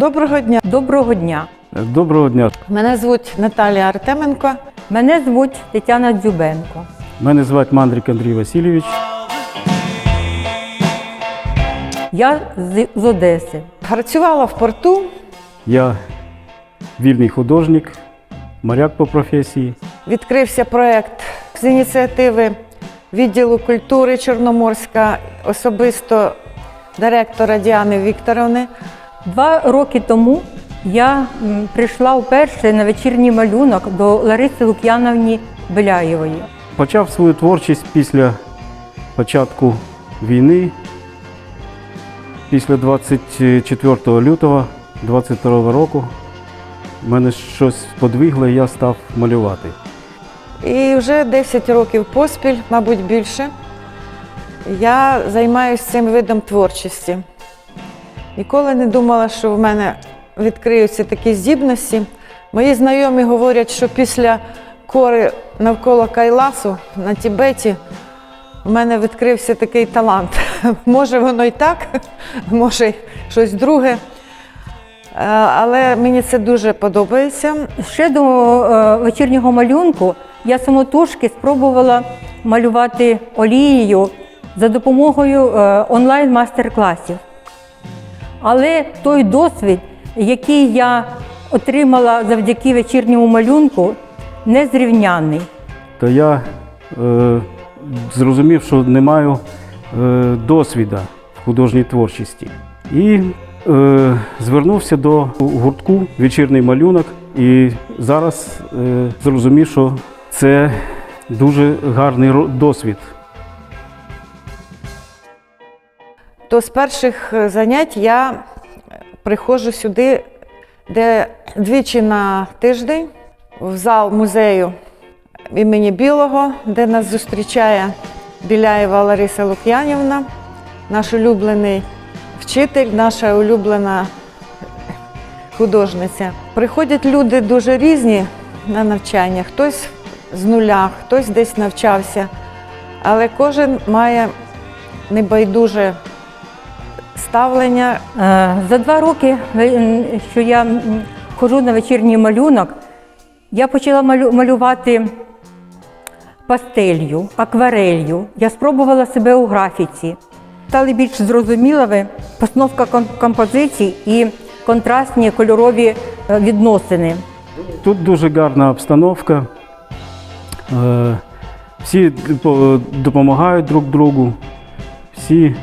Доброго дня. Доброго дня. Доброго дня. Мене звуть Наталія Артеменко. Мене звуть Тетяна Дзюбенко. Мене звати Мандрик Андрій Васильович. Я з, з Одеси. Працювала в порту, Я вільний художник, моряк по професії. відкрився проєкт з ініціативи відділу культури Чорноморська, особисто директора Діани Вікторовни. Два роки тому я прийшла вперше на вечірній малюнок до Лариси Лук'яновні Беляєвої. Почав свою творчість після початку війни, після 24 лютого 22 року. Мене щось подвигло, і я став малювати. І вже 10 років поспіль, мабуть, більше, я займаюся цим видом творчості. Ніколи не думала, що в мене відкриються такі здібності. Мої знайомі говорять, що після кори навколо Кайласу на Тібеті в мене відкрився такий талант. Може, воно і так, може, й щось друге. Е, Але мені це дуже подобається. Ще до е, вечірнього малюнку я самотужки спробувала малювати олією за допомогою е, онлайн-мастер-класів. Але той досвід, який я отримала завдяки вечірньому малюнку, незрівнянний. То я е, зрозумів, що не маю е, досвіду в художній творчості. І е, звернувся до гуртку вечірній малюнок. І зараз е, зрозумів, що це дуже гарний досвід. То з перших е, занять я приходжу сюди, де двічі на тиждень в зал музею імені Білого, де нас зустрічає Біляєва Лариса Лук'янівна, наш улюблений вчитель, наша улюблена художниця. Приходять люди дуже різні на навчання. Хтось з нуля, хтось десь навчався, але кожен має небайдуже ставлення. Е, За два роки, що я ходжу на вечірній малюнок, я почала малювати пастелью, акварелью. Я спробувала себе у графіці. Стали більш зрозумілими постановка ком- композицій і контрастні кольорові е, відносини. Тут дуже гарна обстановка. Е, Всі допомагають друг другу, всі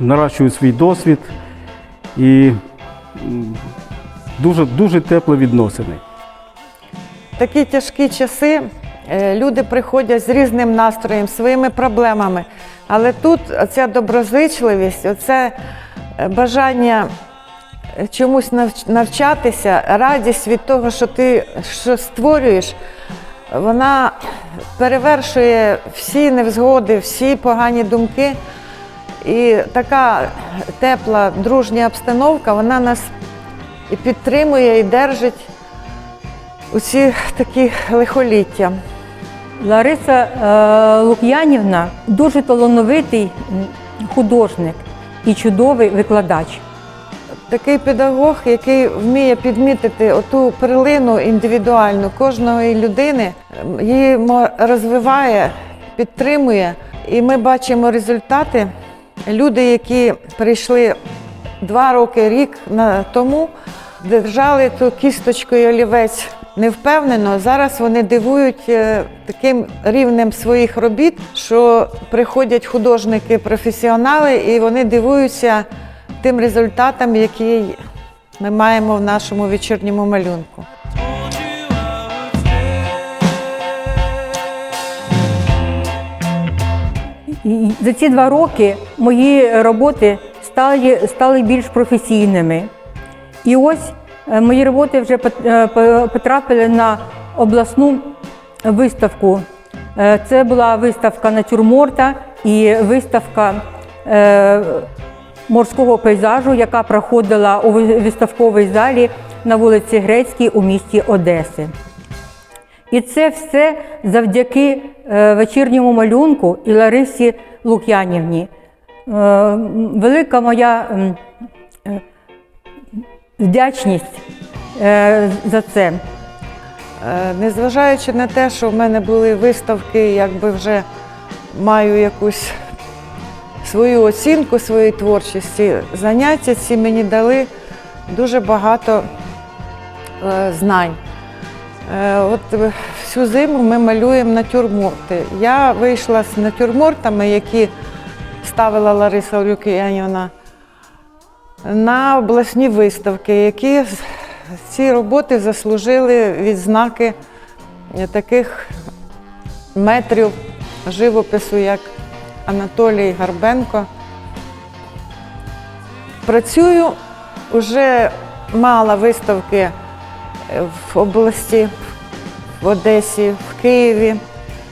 наращують свій досвід і дуже, дуже теплі відносини. такі тяжкі часи е, люди приходять з різним настроєм, своїми проблемами. Але тут оця доброзичливість, оце е, бажання е, чомусь навчатися, радість від того, що ти що створюєш, вона перевершує всі невзгоди, всі погані думки. І така тепла, дружня обстановка, вона нас і підтримує, і держить у ці такі лихоліття. Лариса е, Лук'янівна дуже талановитий художник і чудовий викладач. Такий педагог, який вміє підмітити оту перлину індивідуальну кожної людини, її розвиває, підтримує. І ми бачимо результати. Люди, які прийшли два роки, рік на тому, держали ту кісточку і олівець невпевнено. Зараз вони дивують е, таким рівнем своїх робіт, що приходять художники-професіонали, і вони дивуються тим результатам, які ми маємо в нашому вечірньому малюнку. За ці два роки мої роботи стали, стали більш професійними. І ось е, мої роботи вже е, по- потрапили на обласну виставку. Е, Це була виставка натюрморта і виставка морського пейзажу, яка проходила у виставковій залі на вулиці Грецькій у місті Одеси. І це все завдяки е, вечірньому малюнку і Ларисі Лук'янівні. Е, Велика моя е, вдячність за це. Незважаючи на те, що в мене були виставки, якби вже маю якусь свою оцінку своєї творчості, заняття ці мені дали дуже багато е, знань. Е, От е, всю зиму ми малюємо натюрморти. Я вийшла з натюрмортами, які ставила Лариса Люкіянівна, на обласні виставки, які ці роботи заслужили відзнаки таких метрів живопису, як Анатолій Гарбенко. Працюю, вже мала виставки е, в області, в Одесі, в Києві.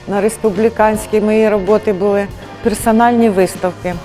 На республіканській мої роботи були персональні виставки.